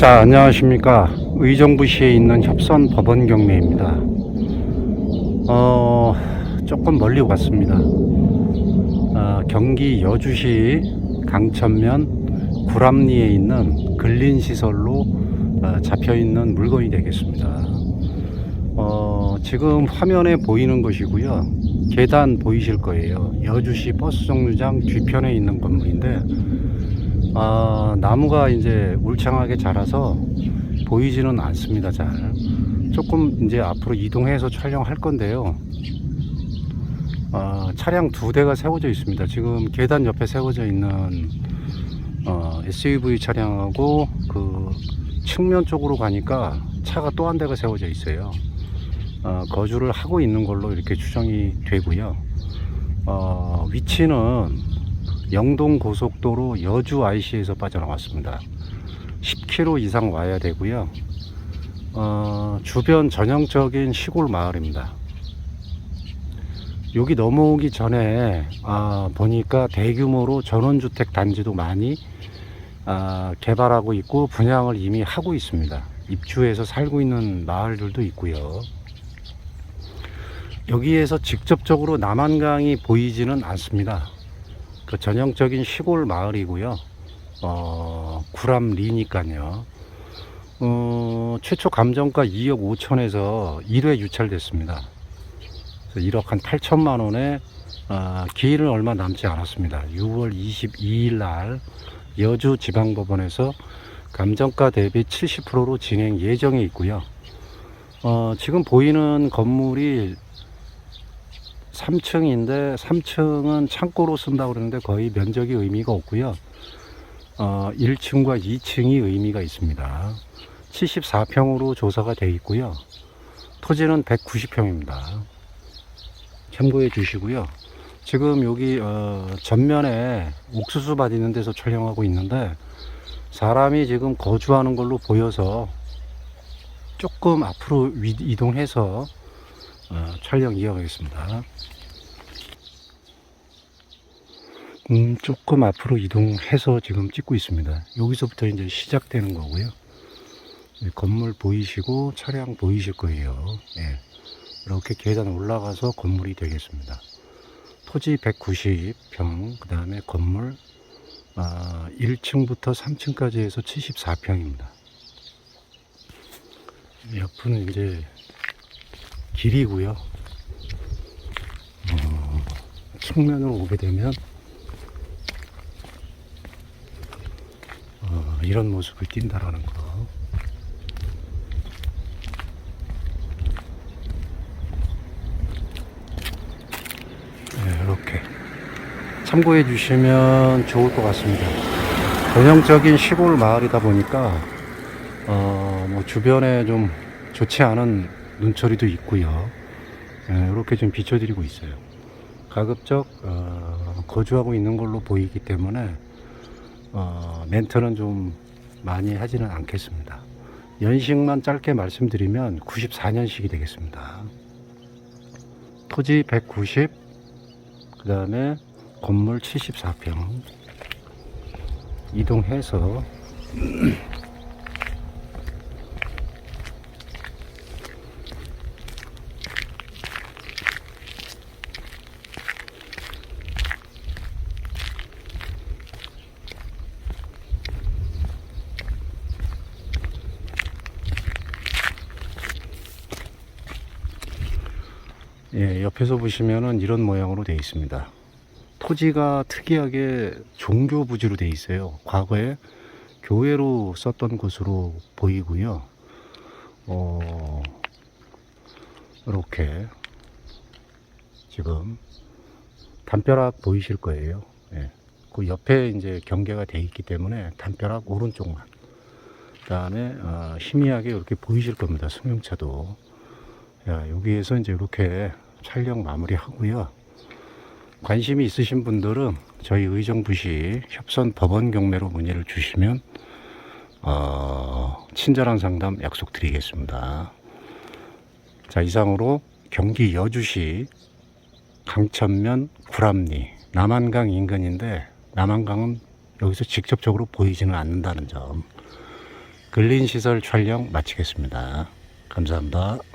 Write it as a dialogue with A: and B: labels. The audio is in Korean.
A: 자, 안녕하십니까. 의정부시에 있는 협선 법원 경매입니다. 어, 조금 멀리 왔습니다. 어, 경기 여주시 강천면 구람리에 있는 근린시설로 어, 잡혀 있는 물건이 되겠습니다. 어, 지금 화면에 보이는 것이고요. 계단 보이실 거예요. 여주시 버스 정류장 뒤편에 있는 건물인데, 아, 나무가 이제 울창하게 자라서 보이지는 않습니다, 잘. 조금 이제 앞으로 이동해서 촬영할 건데요. 아, 차량 두 대가 세워져 있습니다. 지금 계단 옆에 세워져 있는 어, SUV 차량하고 그 측면 쪽으로 가니까 차가 또 한 대가 세워져 있어요. 어, 거주를 하고 있는 걸로 이렇게 추정이 되고요. 어, 위치는 영동 고속도로 여주 IC에서 빠져나왔습니다. 10km 이상 와야 되고요. 어, 주변 전형적인 시골 마을입니다. 여기 넘어오기 전에 아, 보니까 대규모로 전원주택 단지도 많이 아, 개발하고 있고 분양을 이미 하고 있습니다. 입주해서 살고 있는 마을들도 있고요. 여기에서 직접적으로 남한강이 보이지는 않습니다. 그 전형적인 시골 마을이고요. 어, 구람리니까요. 어, 최초 감정가 2억 5천에서 1회 유찰됐습니다. 그래서 1억 한 8천만 원에 어, 기일은 얼마 남지 않았습니다. 6월 22일 날 여주 지방법원에서 감정가 대비 70%로 진행 예정에 있고요. 어, 지금 보이는 건물이 3층인데 3층은 창고로 쓴다고 그러는데 거의 면적이 의미가 없고요. 어, 1층과 2층이 의미가 있습니다. 74평으로 조사가 되어 있고요. 토지는 190평입니다. 참고해 주시고요. 지금 여기 어, 전면에 옥수수 밭 있는 데서 촬영하고 있는데 사람이 지금 거주하는 걸로 보여서 조금 앞으로 위- 이동해서 어, 촬영 이어가겠습니다. 음, 조금 앞으로 이동해서 지금 찍고 있습니다. 여기서부터 이제 시작되는 거고요. 네, 건물 보이시고 차량 보이실 거예요. 예. 이렇게 계단 올라가서 건물이 되겠습니다. 토지 190평, 그 다음에 건물 아, 1층부터 3층까지 해서 74평입니다. 옆은 이제 길이고요. 어, 측면으로 오게 되면 어, 이런 모습을 띈다라는 거. 네, 이렇게 참고해 주시면 좋을 것 같습니다. 전형적인 시골 마을이다 보니까 어, 뭐 주변에 좀 좋지 않은 눈초리도 있고요. 예, 이렇게 좀 비춰드리고 있어요. 가급적 어, 거주하고 있는 걸로 보이기 때문에 어, 멘트는 좀 많이 하지는 않겠습니다. 연식만 짧게 말씀드리면 94년식이 되겠습니다. 토지 190, 그 다음에 건물 74평 이동해서 예, 옆에서 보시면은 이런 모양으로 되어 있습니다. 토지가 특이하게 종교 부지로 되어 있어요. 과거에 교회로 썼던 곳으로 보이고요. 어, 이렇게 지금 담벼락 보이실 거예요. 예. 그 옆에 이제 경계가 되어 있기 때문에 담벼락 오른쪽만. 그 다음에 어, 희미하게 이렇게 보이실 겁니다. 승용차도. 야, 여기에서 이제 이렇게 촬영 마무리 하고요. 관심이 있으신 분들은 저희 의정부시 협선 법원 경매로 문의를 주시면 어, 친절한 상담 약속드리겠습니다. 자 이상으로 경기 여주시 강천면 구람리 남한강 인근인데 남한강은 여기서 직접적으로 보이지는 않는다는 점 근린시설 촬영 마치겠습니다. 감사합니다.